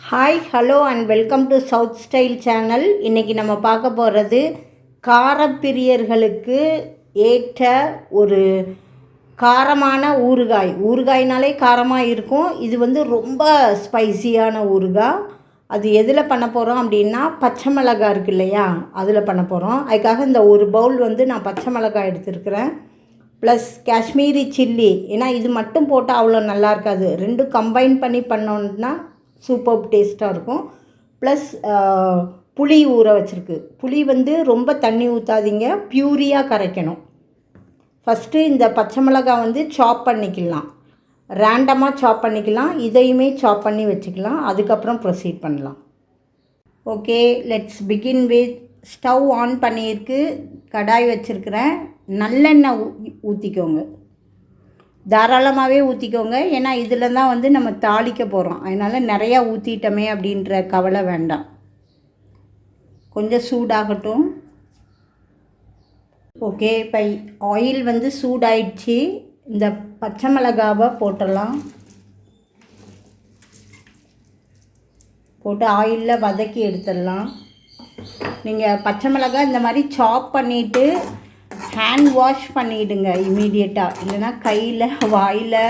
Hi hello and welcome to south style channel இன்றைக்கி நம்ம பார்க்க போகிறது காரப்பிரியர்களுக்கு ஏற்ற ஒரு காரமான ஊறுகாய். ஊறுகாய்னாலே காரமாக இருக்கும். இது வந்து ரொம்ப ஸ்பைசியான ஊறுகாய் அது எதில் பண்ண போகிறோம் அப்படின்னா பச்சை மிளகாய் இருக்கு இல்லையா? அதில் பண்ண போகிறோம் அதுக்காக இந்த ஒரு பவுல் வந்து நான் பச்சை மிளகாய் எடுத்துருக்கிறேன். Plus Kashmiri chilli. ஏன்னா இது மட்டும் போட்டால் அவ்வளோ நல்லா இருக்காது. ரெண்டும் கம்பைன் பண்ணி பண்ணோன்னா சூப்பர் டேஸ்ட்டாக இருக்கும். ப்ளஸ் புளி ஊற வச்சுருக்கு. புளி வந்து ரொம்ப தண்ணி ஊற்றாதீங்க பியூரியாக கரைக்கணும். ஃபஸ்ட்டு இந்த பச்சை மிளகாய் வந்து சாப் பண்ணிக்கலாம். ரேண்டமாக சாப் பண்ணிக்கலாம். இதையுமே சாப் பண்ணி வச்சுக்கலாம். அதுக்கப்புறம் ப்ரொசீட் பண்ணலாம். Okay let's begin with stove on பண்ணியிருக்கு. கடாய் வச்சுருக்கிறேன். நல்லெண்ணெய் ஊ ஊற்றிக்கோங்க தாராளமாகவே ஊற்றிக்கோங்க ஏன்னா இதில் தான் வந்து நம்ம தாளிக்க போகிறோம் அதனால் நிறையா ஊற்றிட்டோமே அப்படின்ற கவலை வேண்டாம். கொஞ்சம் சூடாகட்டும். ஓகே இப்போ ஆயில் வந்து சூடாயிடுச்சு. இந்த பச்சை மிளகாவை போட்டுடலாம். போட்டு ஆயிலில் வதக்கி எடுத்துடலாம். நீங்கள் பச்சை மிளகாய் இந்த மாதிரி சாப் பண்ணிவிட்டு ஹேண்ட் வாஷ் பண்ணிவிடுங்க இமீடியட்டாக இல்லைன்னா கையில் வாயில்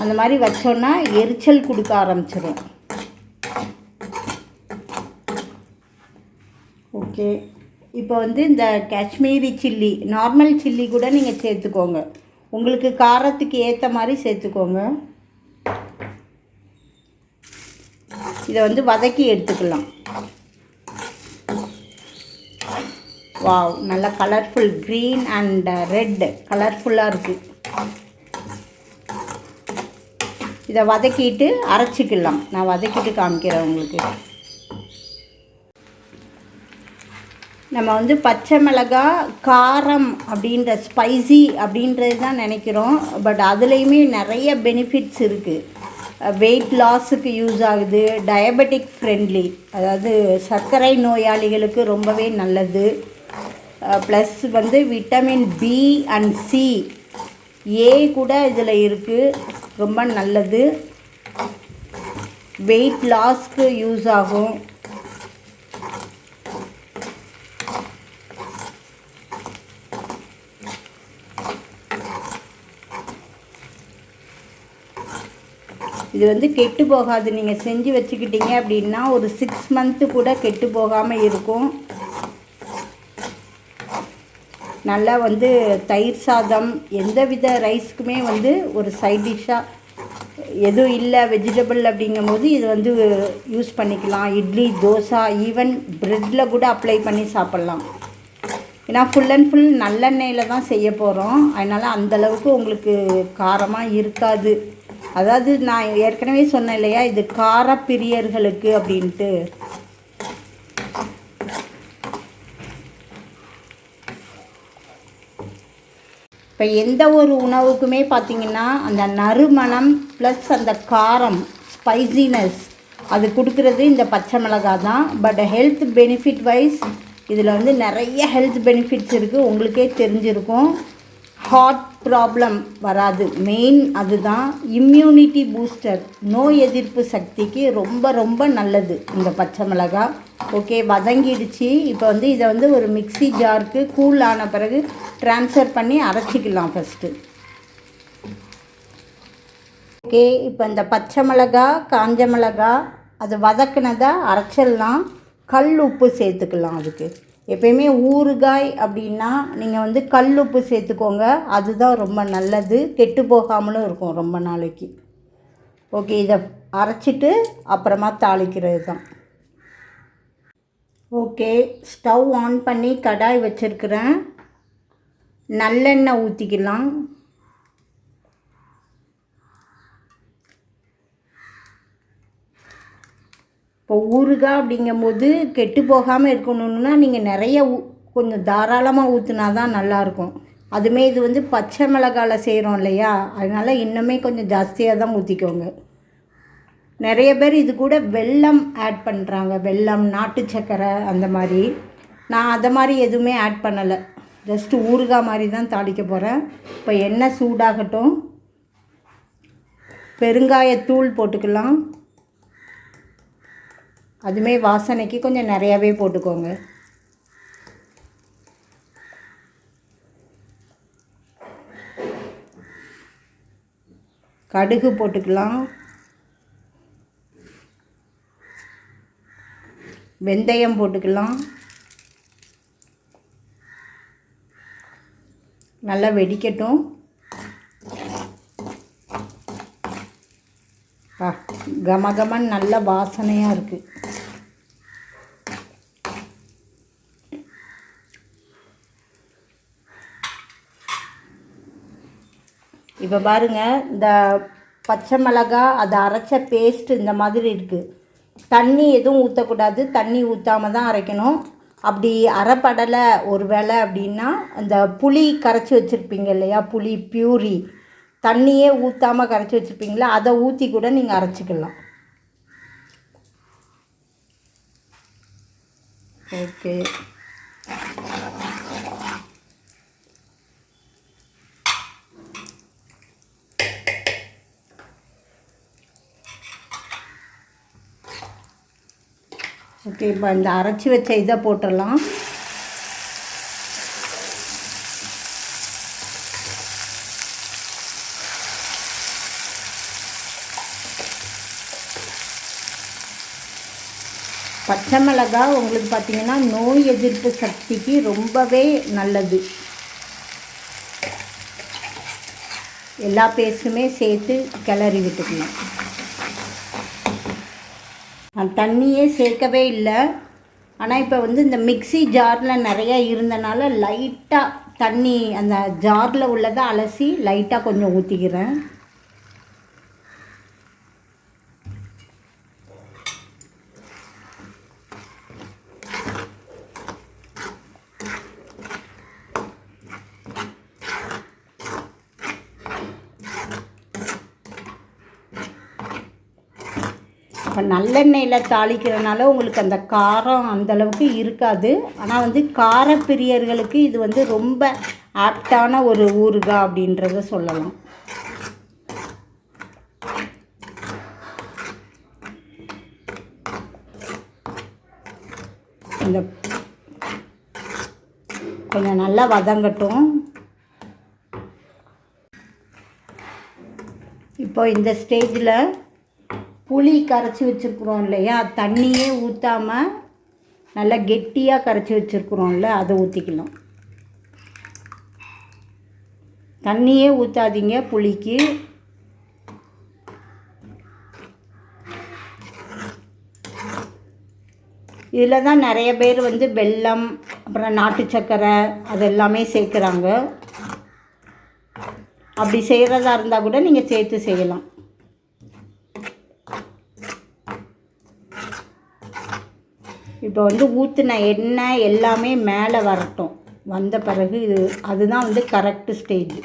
அந்த மாதிரி வச்சோன்னா எரிச்சல் கொடுக்க ஆரம்பிச்சிடும் ஓகே. இப்போ வந்து இந்த காஷ்மீரி சில்லி நார்மல் சில்லி கூட நீங்கள் சேர்த்துக்கோங்க. உங்களுக்கு காரத்துக்கு ஏற்ற மாதிரி சேர்த்துக்கோங்க. இதை வந்து வதக்கி எடுத்துக்கலாம். வாவ் நல்ல கலர்ஃபுல் க்ரீன் அண்ட் ரெட் கலர்ஃபுல்லாக இருக்குது இதை வதக்கிட்டு அரைச்சிக்கலாம். நான் வதக்கிட்டு காமிக்கிறேன் உங்களுக்கு. நம்ம வந்து பச்சை மிளகாய் காரம் அப்படின்ற ஸ்பைசி அப்படின்றது தான் நினைக்கிறோம். பட் அதுலேயுமே நிறைய பெனிஃபிட்ஸ் இருக்குது வெயிட் லாஸுக்கு யூஸ் ஆகுது. டயபெட்டிக் ஃப்ரெண்ட்லி அதாவது சர்க்கரை நோயாளிகளுக்கு ரொம்பவே நல்லது. ப்ளஸ் வந்து vitamin B and C A கூட இதில் இருக்குது ரொம்ப நல்லது. வெயிட் லாஸ்க்கு யூஸ் ஆகும். இது வந்து கெட்டு போகாது. நீங்கள் செஞ்சு வச்சுக்கிட்டீங்க அப்படின்னா ஒரு சிக்ஸ் மந்த்து கூட கெட்டு போகாமல் இருக்கும். நல்லா வந்து தயிர் சாதம் எந்த வித ரைஸ்க்குமே வந்து ஒரு சைட் டிஷ்ஷாக எதுவும் இல்லை வெஜிடபிள் அப்படிங்கும்போது இது வந்து யூஸ் பண்ணிக்கலாம். இட்லி தோசை ஈவன் ப்ரெட்டில் கூட அப்ளை பண்ணி சாப்பிட்லாம். ஏன்னா ஃபுல் அண்ட் ஃபுல் நல்லெண்ணெயில் தான் செய்ய போகிறோம் அதனால் அந்தளவுக்கு உங்களுக்கு காரமாக இருக்காது. அதாவது நான் ஏற்கனவே சொன்னேன் இல்லையா இது காரப்பிரியர்களுக்கு அப்படின்ட்டு. இப்போ எந்த ஒரு உணவுக்குமே பார்த்திங்கன்னா அந்த நறுமணம் ப்ளஸ் அந்த காரம் ஸ்பைசினஸ் அது கொடுக்குறது இந்த பச்சை மிளகாய் தான். பட் ஹெல்த் பெனிஃபிட் வைஸ் இதில் வந்து நிறைய ஹெல்த் பெனிஃபிட்ஸ் இருக்குது உங்களுக்கே தெரிஞ்சிருக்கும். ஹார்ட் ப்ராப்ளம் வராது. மெயின் அதுதான் இம்யூனிட்டி பூஸ்டர் நோய் எதிர்ப்பு சக்திக்கு ரொம்ப ரொம்ப நல்லது இந்த பச்சை மிளகாய் ஓகே வதங்கிடுச்சு. இப்போ வந்து இதை வந்து ஒரு மிக்சி ஜாருக்கு கூல் ஆன பிறகு ட்ரான்ஸ்ஃபர் பண்ணி அரைச்சிக்கலாம் ஃபஸ்ட்டு ஓகே இப்போ இந்த பச்சை மிளகா காஞ்ச மிளகா அது வதக்குனதை அரைச்சிடலாம். கல் உப்பு சேர்த்துக்கலாம் அதுக்கு. எப்பயுமே ஊறுகாய் அப்படின்னா நீங்கள் வந்து கல் உப்பு சேர்த்துக்கோங்க. அதுதான் ரொம்ப நல்லது. கெட்டு போகாமலும் இருக்கும் ரொம்ப நாளைக்கு. ஓகே இதை அரைச்சிட்டு அப்புறமா தாளிக்கிறது தான். ஓகே ஸ்டவ் ஆன் பண்ணி கடாய் வச்சுருக்கிறேன். நல்லெண்ணெய் ஊற்றிக்கலாம் இப்போ ஊறுகாய் அப்படிங்கும்போது கெட்டு போகாமல் இருக்கணும்னா நீங்கள் நிறைய ஊ கொஞ்சம் தாராளமாக ஊற்றுனா தான் நல்லாயிருக்கும். அதுமே இது வந்து பச்சை மிளகாவில் செய்கிறோம் இல்லையா? அதனால் இன்னுமே கொஞ்சம் ஜாஸ்தியாக தான் ஊற்றிக்கோங்க நிறைய பேர் இது கூட வெல்லம் ஆட் பண்ணுறாங்க வெல்லம் நாட்டு சக்கரை அந்த மாதிரி. நான் அதை மாதிரி எதுவுமே ஆட் பண்ணலை. ஜஸ்ட்டு ஊறுகாய் மாதிரி தான் தாளிக்க போகிறேன் இப்போ எண்ணெய் சூடாகட்டும். பெருங்காயத்தூள் போட்டுக்கலாம். அதுமே வாசனைக்கு கொஞ்சம் நிறையாவே போட்டுக்கோங்க. கடுகு போட்டுக்கலாம். வெந்தயம் போட்டுக்கலாம். நல்லா வெடிக்கட்டும். கமகமன் கம கமன்னு நல்ல வாசனையாக இருக்குது இப்போ பாருங்கள் இந்த பச்சை மிளகா அதை அரைச்ச பேஸ்ட் இந்த மாதிரி இருக்குது தண்ணி எதுவும் ஊற்றக்கூடாது தண்ணி ஊற்றாம தான் அரைக்கணும். அப்படி அரைப்படலை ஒரு வேளை அப்படின்னா அந்த புளி கரைச்சி வச்சுருப்பீங்க இல்லையா? புளி பியூரி. தண்ணியே ஊற்றாமல் கரைச்சி வச்சுருப்பீங்களா? அதை ஊற்றி கூட நீங்கள் அரைச்சிக்கலாம். ஓகே. ஓகே இப்போ இந்த அரைச்சி வச்ச இதை போட்டுடலாம் பச்சை மிளகா உங்களுக்கு பார்த்தீங்கன்னா நோய் எதிர்ப்பு சக்திக்கு ரொம்பவே நல்லது. எல்லா பேஸ்ட்டுமே சேர்த்து கிளறி விட்டுக்கணும். நான் தண்ணியே சேர்க்கவே இல்லை. ஆனால் இப்போ வந்து இந்த மிக்ஸி ஜாரில் நிறையா இருந்தனால லைட்டாக தண்ணி அந்த ஜாரில் உள்ளதை அலசி லைட்டாக கொஞ்சம் ஊற்றிக்கிறேன் இப்போ நல்லெண்ணெயில் தாளிக்கிறனால உங்களுக்கு அந்த காரம் அந்த அளவுக்கு இருக்காது. ஆனால் வந்து காரப்பிரியர்களுக்கு இது வந்து ரொம்ப ஆப்டான ஒரு ஊறுகாய் அப்படின்றத சொல்லலாம். இந்த கொஞ்சம் நல்லா வதங்கட்டும். இப்போ இந்த ஸ்டேஜில் புளி கரைச்சி வச்சுருக்குறோம் இல்லையா? தண்ணியே ஊற்றாமல் நல்லா கெட்டியாக கரைச்சி வச்சுருக்குறோம்ல அதை ஊற்றிக்கலாம் தண்ணியே ஊற்றாதீங்க புளிக்கு. இதில் தான் நிறைய பேர் வந்து வெல்லம் அப்புறம் நாட்டு சர்க்கரை அது எல்லாமே சேர்க்குறாங்க. அப்படி செய்கிறதா இருந்தால் கூட நீங்கள் சேர்த்து செய்யலாம். இப்போ வந்து ஊற்றின எண்ணெய் எல்லாமே மேலே வரட்டும். வந்த பிறகு இது அதுதான் வந்து கரெக்டு ஸ்டேஜ்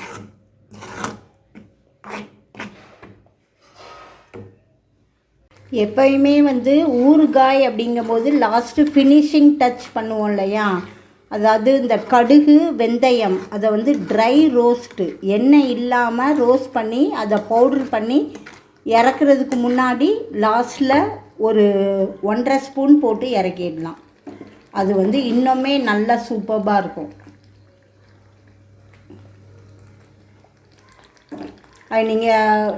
எப்பயுமே வந்து ஊறுகாய் அப்படிங்கும்போது லாஸ்ட்டு ஃபினிஷிங் டச் பண்ணுவோம் இல்லையா? அதாவது இந்த கடுகு வெந்தயம் அதை வந்து ட்ரை ரோஸ்ட்டு எண்ணெய் இல்லாமல் ரோஸ்ட் பண்ணி அதை பவுட்ரு பண்ணி இறக்குறதுக்கு முன்னாடி லாஸ்ட்டில் ஒரு ஒன்றரை ஸ்பூன் போட்டு இறக்கிடலாம். அது வந்து இன்னுமே நல்லா சூப்பராக இருக்கும். அது நீங்கள்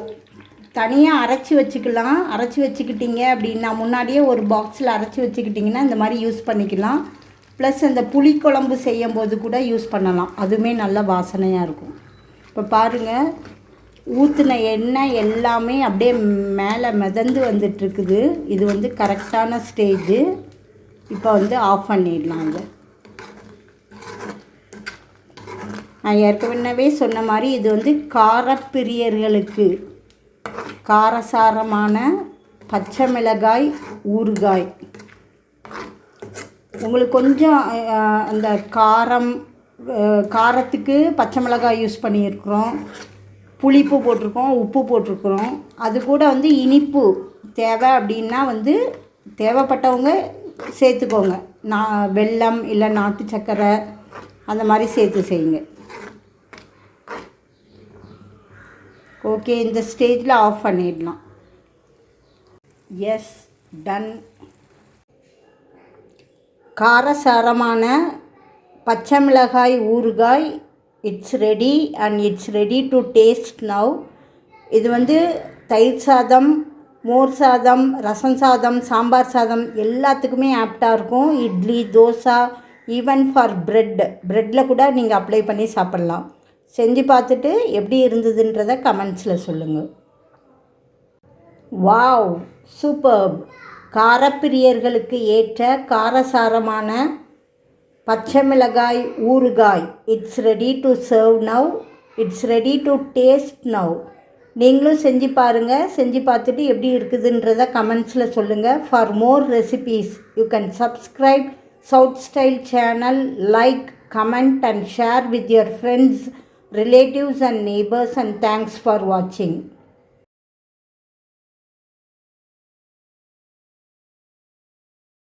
தனியாக அரைச்சி வச்சுக்கலாம். அரைச்சி வச்சுக்கிட்டீங்க அப்படின்னா முன்னாடியே ஒரு பாக்ஸில் அரைச்சி வச்சுக்கிட்டிங்கன்னா இந்த மாதிரி யூஸ் பண்ணிக்கலாம். ப்ளஸ் அந்த புளிக்குழம்பு செய்யும் போது கூட யூஸ் பண்ணலாம். அதுவுமே நல்ல வாசனையாக இருக்கும். இப்போ பாருங்கள் ஊற்றின எண்ணெய் எல்லாமே அப்படியே மேலே மிதந்து வந்துட்டுருக்குது. இது வந்து கரெக்டான ஸ்டேஜு இப்போ வந்து ஆஃப் பண்ணிடலாம் இது. நான் ஏற்கனவே சொன்ன மாதிரி இது வந்து காரப்பிரியர்களுக்கு காரசாரமான பச்சை மிளகாய் ஊறுகாய். உங்களுக்கு கொஞ்சம் அந்த காரம் காரத்துக்கு பச்சை மிளகாய் யூஸ் பண்ணியிருக்கிறோம். புளிப்பு போட்டிருக்கோம் உப்பு போட்டிருக்குறோம். அது கூட வந்து இனிப்பு தேவை அப்படின்னா வந்து தேவைப்பட்டவங்க சேர்த்துக்கோங்க. நான் வெல்லம் இல்லை நாட்டு சர்க்கரை அந்த மாதிரி சேர்த்து செய்யுங்க. ஓகே இந்த ஸ்டேஜில் ஆஃப் பண்ணிடலாம். எஸ் டன் காரசாரமான பச்சை மிளகாய் ஊறுகாய் it's ready and it's ready to taste now இது வந்து தயிர் சாதம் மோர் சாதம் ரசம் சாதம் சாம்பார் சாதம் எல்லாத்துக்குமே ஆப்டாக இருக்கும். Idli dosa even for bread ப்ரெட்டில் கூட நீங்கள் அப்ளை பண்ணி சாப்பிட்லாம். செஞ்சு பார்த்துட்டு எப்படி இருந்ததுன்றத கமெண்ட்ஸில் சொல்லுங்கள் வாவ் சூப்பர் காரப்பிரியர்களுக்கு ஏற்ற காரசாரமான பச்சை மிளகாய் ஊறுகாய். It's ready to serve now it's ready to taste now நீங்களும் செஞ்சு பாருங்கள் செஞ்சு பார்த்துட்டு எப்படி இருக்குதுன்றத கமெண்ட்ஸில் சொல்லுங்கள் for more recipes you can subscribe south style channel like comment and share with your friends relatives and neighbours and thanks for வாட்சிங்